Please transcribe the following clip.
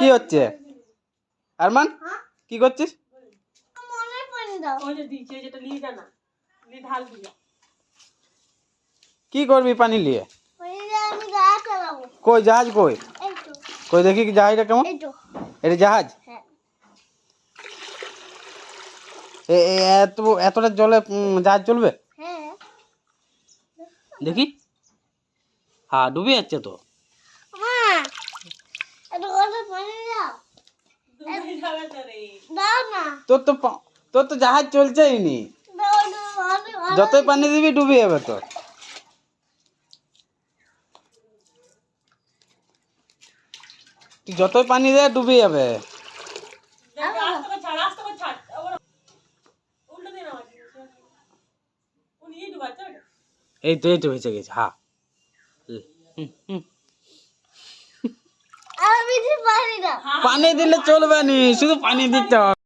কি হচ্ছে? আরমান কি করছিস? মনে পানি দাও ওই যে দিচ্ছে যেটা নিয়ে জানা নিয়ে ঢাল দিয়ে। কি করবি পানি নিয়ে? কই জাহাজ কই? কই দেখি কি জাহাজটা কেমন? এই এটা জাহাজ? হ্যাঁ। এত এতটা জলে জাহাজ চলবে? হ্যাঁ। দেখি। হ্যাঁ ডুবে যাচ্ছে তো। তোর তো তোর তো জাহাজ চলছেই নি। যতই পানি দিবি ডুবে যাবে তো তুই যতই পানি দে ডুবে যাবে। এই তো এই তো হয়েছে গেছে হা। হুম, হুম। আমি বেশি পানি দাও হ্যাঁ পানি দিলে চলবে না শুধু পানি দিতে হবে।